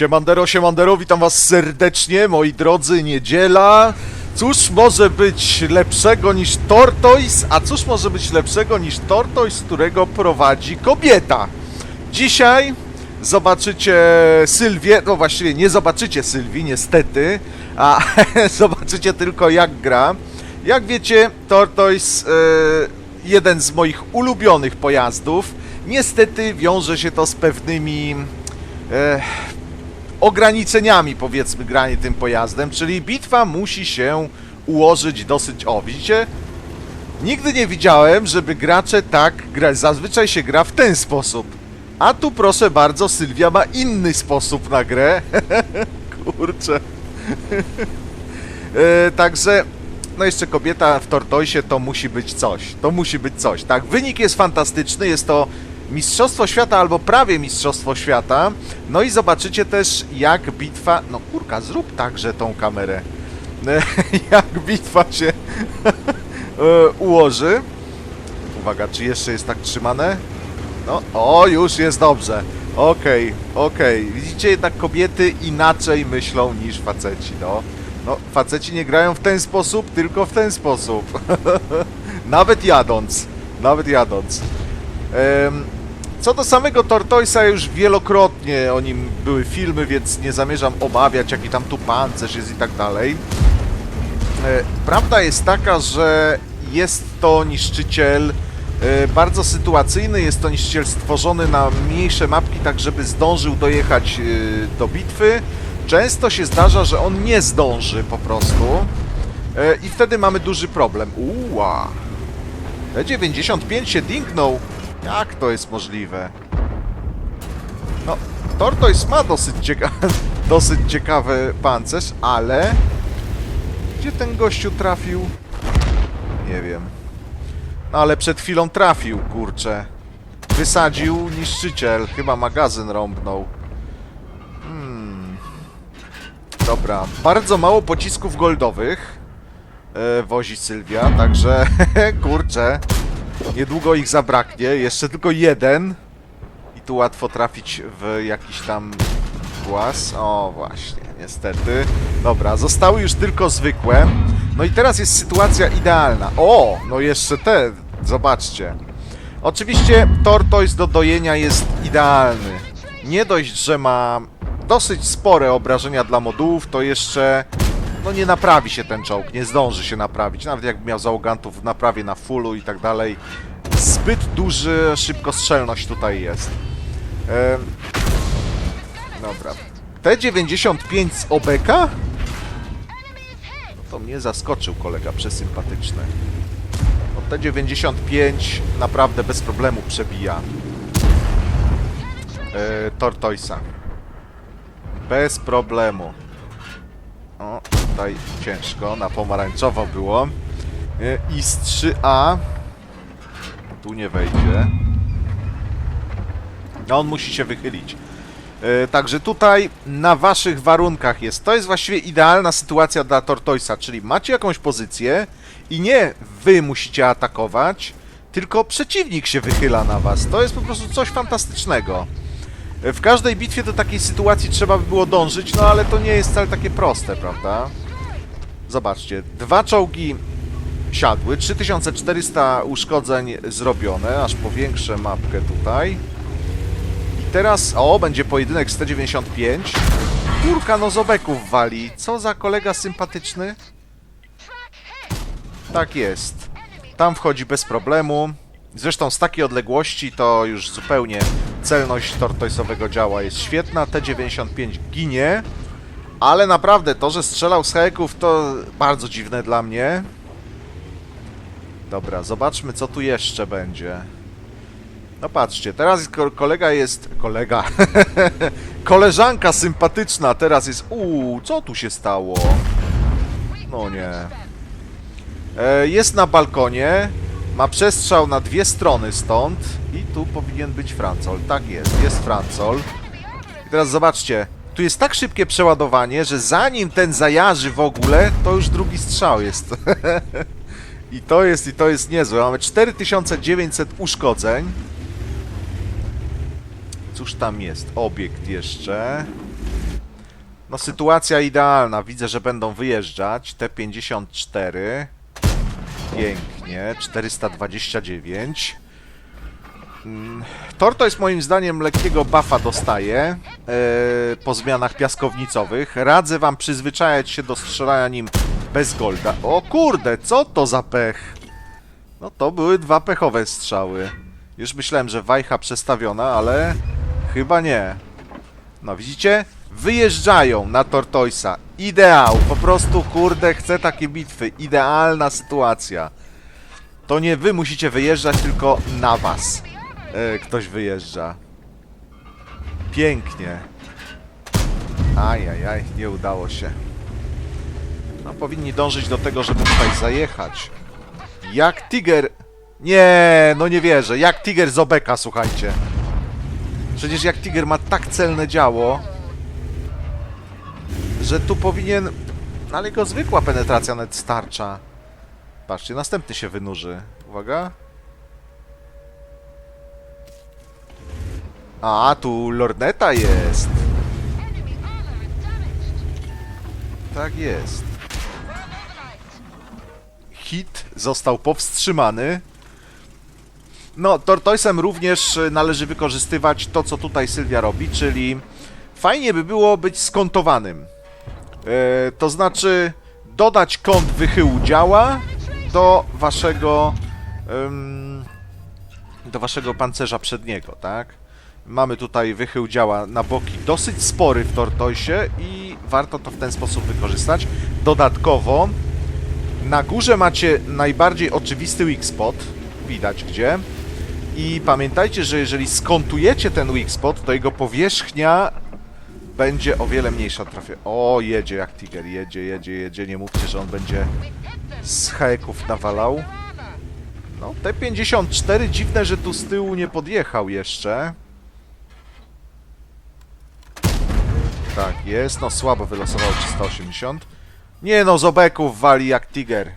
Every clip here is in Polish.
Siemandero, siemandero, witam was serdecznie, moi drodzy, niedziela. Cóż może być lepszego niż Tortoise, a cóż może być lepszego niż Tortoise, którego prowadzi kobieta? Dzisiaj zobaczycie Sylwię, no właściwie nie zobaczycie Sylwii, niestety, a zobaczycie tylko jak gra. Jak wiecie, Tortoise, e, jeden z moich ulubionych pojazdów, niestety wiąże się to z pewnymi... E, ograniczeniami, powiedzmy, granie tym pojazdem, czyli bitwa musi się ułożyć dosyć... O, widzicie? Nigdy nie widziałem, żeby gracze tak gra... Zazwyczaj się gra w ten sposób. A tu proszę bardzo, Sylwia ma inny sposób na grę. Kurczę. e, także... No jeszcze kobieta w Tortoisie to musi być coś. To musi być coś. Tak, wynik jest fantastyczny, jest to Mistrzostwo Świata albo prawie Mistrzostwo Świata. No i zobaczycie też jak bitwa... No kurka, zrób także tą kamerę. jak bitwa się e, ułoży. Uwaga, czy jeszcze jest tak trzymane? No, o, już jest dobrze. Okej, okej. Widzicie, jednak kobiety inaczej myślą niż faceci, no. No, faceci nie grają w ten sposób, tylko w ten sposób. Nawet jadąc. Nawet jadąc. Em, co do samego Tortoisa, już wielokrotnie o nim były filmy, więc nie zamierzam obawiać, jaki tam tu pancerz jest i tak dalej. E, Prawda jest taka, że jest to niszczyciel e, bardzo sytuacyjny, jest to niszczyciel stworzony na mniejsze mapki, tak żeby zdążył dojechać e, do bitwy. Często się zdarza, że on nie zdąży po prostu i wtedy mamy duży problem. Uła! T95 się dinknął. Jak to jest możliwe? No, Tortoise ma dosyć, cieka dosyć ciekawy pancerz, ale... Gdzie ten gościu trafił? Nie wiem. No ale przed chwilą trafił, kurczę. Wysadził niszczyciel. Chyba magazyn rąbnął. Hmm. Dobra. Bardzo mało pocisków goldowych e, wozi Sylwia, także kurczę. Niedługo ich zabraknie. Jeszcze tylko jeden. I tu łatwo trafić w jakiś tam głaz. O, właśnie, niestety. Dobra, zostały już tylko zwykłe. No i teraz jest sytuacja idealna. O, no jeszcze te, zobaczcie. Oczywiście Tortoise do dojenia jest idealny. Nie dość, że ma dosyć spore obrażenia dla modułów, to jeszcze no nie naprawi się ten czołg, nie zdąży się naprawić. Nawet jakby miał załogantów w naprawie na fullu i tak dalej. Zbyt duży szybkostrzelność tutaj jest. Em, Dobra. T95 z OBK? No to mnie zaskoczył kolega przesympatyczny. No T95 naprawdę bez problemu przebija e, Tortoisa. Bez problemu. O, tutaj ciężko, na pomarańczowo było. E, IS-3A. Tu nie wejdzie. No on musi się wychylić. E, Także tutaj na waszych warunkach jest. To jest właściwie idealna sytuacja dla Tortoisa, czyli macie jakąś pozycję i nie wy musicie atakować, tylko przeciwnik się wychyla na was. To jest po prostu coś fantastycznego. E, W każdej bitwie do takiej sytuacji trzeba by było dążyć, no ale to nie jest wcale takie proste, prawda? Zobaczcie, dwa czołgi siadły, 3400 uszkodzeń zrobione, aż powiększę mapkę tutaj. I teraz, o, będzie pojedynek 195. Kurka no zobeków wali. Co za kolega sympatyczny? Tak jest. Tam wchodzi bez problemu. Zresztą z takiej odległości to już zupełnie celność tortoisowego działa jest świetna. T95 ginie. Ale naprawdę to, że strzelał z heków to bardzo dziwne dla mnie. Dobra, zobaczmy co tu jeszcze będzie. No patrzcie, teraz ko- kolega jest... Kolega. Koleżanka sympatyczna teraz jest... Uuu, co tu się stało? No nie. E, jest na balkonie. Ma przestrzał na dwie strony stąd. I tu powinien być Francol. Tak jest, jest Francol. I teraz zobaczcie. Tu jest tak szybkie przeładowanie, że zanim ten zajarzy w ogóle, to już drugi strzał jest. I to jest, i to jest niezłe. Mamy 4900 uszkodzeń. Cóż tam jest? Obiekt jeszcze. No sytuacja idealna. Widzę, że będą wyjeżdżać. T54. Pięknie. 429. Torto jest moim zdaniem lekkiego buffa dostaje po zmianach piaskownicowych. Radzę wam przyzwyczajać się do strzelania nim bez golda. O kurde, co to za pech? No to były dwa pechowe strzały. Już myślałem, że wajcha przestawiona, ale chyba nie. No widzicie? Wyjeżdżają na Tortoisa. Ideał. Po prostu, kurde, chcę takie bitwy. Idealna sytuacja. To nie wy musicie wyjeżdżać, tylko na was. E, ktoś wyjeżdża. Pięknie. Ajajaj, nie udało się. No, powinni dążyć do tego, żeby tutaj zajechać. Jak Tiger... Nie, no nie wierzę. Jak Tiger z Obeka, słuchajcie. Przecież jak Tiger ma tak celne działo, że tu powinien... no, Ale jego zwykła penetracja nawet starcza. Patrzcie, następny się wynurzy. Uwaga. A, tu lorneta jest. Tak jest. Hit został powstrzymany. No, Tortoisem również y, należy wykorzystywać to, co tutaj Sylwia robi, czyli fajnie by było być skontowanym. E, to znaczy dodać kąt wychyłu działa do waszego do waszego pancerza przedniego, tak? Mamy tutaj wychył działa na boki dosyć spory w Tortoisie i warto to w ten sposób wykorzystać. Dodatkowo na górze macie najbardziej oczywisty weak spot, widać gdzie. I pamiętajcie, że jeżeli skontujecie ten weak spot, to jego powierzchnia będzie o wiele mniejsza trafia. O, jedzie jak Tiger, jedzie, jedzie, jedzie. Nie mówcie, że on będzie z heków nawalał. No, T54 dziwne, że tu z tyłu nie podjechał jeszcze. Tak, jest. No, słabo wylosowało 380. Nie no, z obeków wali jak Tiger.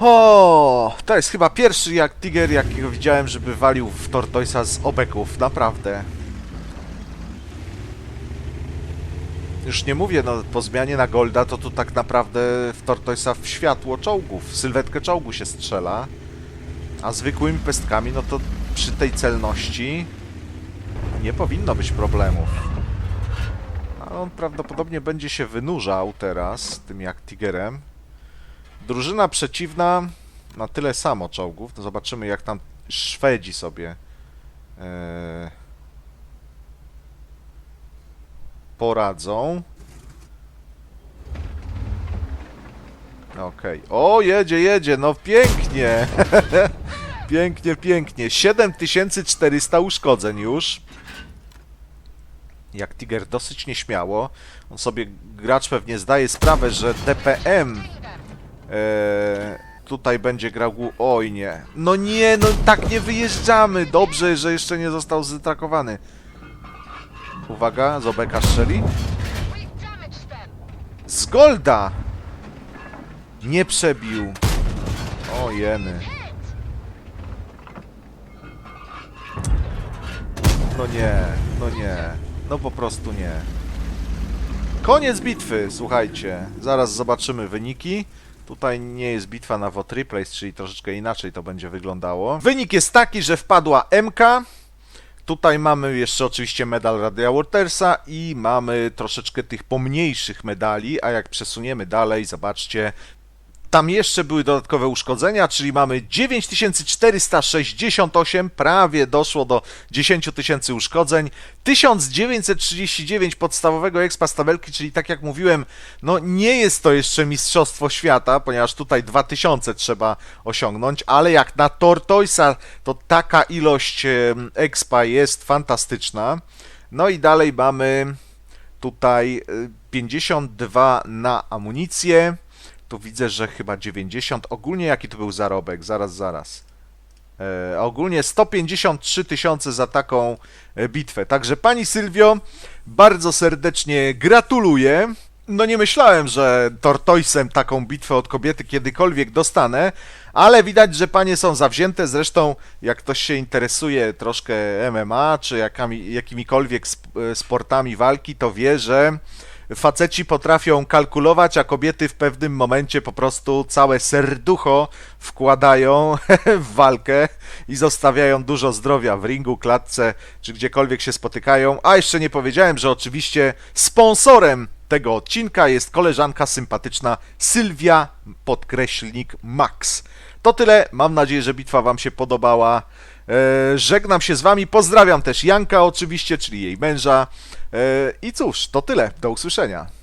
O, to jest chyba pierwszy jak Tiger, jakiego widziałem, żeby walił w Tortoisa z obeków. Naprawdę. Już nie mówię, no po zmianie na Golda to tu tak naprawdę w Tortoisa w światło czołgów, w sylwetkę czołgu się strzela. A zwykłymi pestkami, no to przy tej celności nie powinno być problemów. On prawdopodobnie będzie się wynurzał teraz, tym jak Tigerem. Drużyna przeciwna na tyle samo czołgów. No zobaczymy jak tam Szwedzi sobie e, poradzą. Okej. O, jedzie, jedzie, no pięknie. pięknie, pięknie. 7400 uszkodzeń już. Jak Tiger dosyć nieśmiało. On sobie, gracz pewnie zdaje sprawę, że DPM e, tutaj będzie grał... głu- Oj nie. No nie, no tak nie wyjeżdżamy. Dobrze, że jeszcze nie został zatrakowany. Uwaga, Zobeka strzeli. Z Golda! Nie przebił. O jeny. No nie, no nie. No po prostu nie. Koniec bitwy, słuchajcie. Zaraz zobaczymy wyniki. Tutaj nie jest bitwa na VOT Replays, czyli troszeczkę inaczej to będzie wyglądało. Wynik jest taki, że wpadła MK. Tutaj mamy jeszcze oczywiście medal Radia Watersa i mamy troszeczkę tych pomniejszych medali, a jak przesuniemy dalej, zobaczcie, tam jeszcze były dodatkowe uszkodzenia, czyli mamy 9468, prawie doszło do 10 tysięcy uszkodzeń, 1939 podstawowego expa z tabelki, czyli tak jak mówiłem, no nie jest to jeszcze Mistrzostwo Świata, ponieważ tutaj 2000 trzeba osiągnąć, ale jak na Tortoisa to taka ilość expa jest fantastyczna. No i dalej mamy tutaj y, 52 na amunicję. Tu widzę, że chyba 90. Ogólnie jaki to był zarobek? Zaraz, zaraz. E, ogólnie 153 tysiące za taką e, bitwę. Także pani Sylwio, bardzo serdecznie gratuluję. No nie myślałem, że Tortoisem taką bitwę od kobiety kiedykolwiek dostanę, ale widać, że panie są zawzięte. Zresztą, jak ktoś się interesuje troszkę MMA, czy jakami, jakimikolwiek e, sportami walki, to wie, że faceci potrafią kalkulować, a kobiety w pewnym momencie po prostu całe serducho wkładają w walkę i zostawiają dużo zdrowia w ringu, klatce czy gdziekolwiek się spotykają. A jeszcze nie powiedziałem, że oczywiście sponsorem tego odcinka jest koleżanka sympatyczna Sylwia podkreślnik Max. To tyle. Mam nadzieję, że bitwa Wam się podobała. E, żegnam się z Wami. Pozdrawiam też Janka oczywiście, czyli jej męża. E, I cóż, to tyle. Do usłyszenia.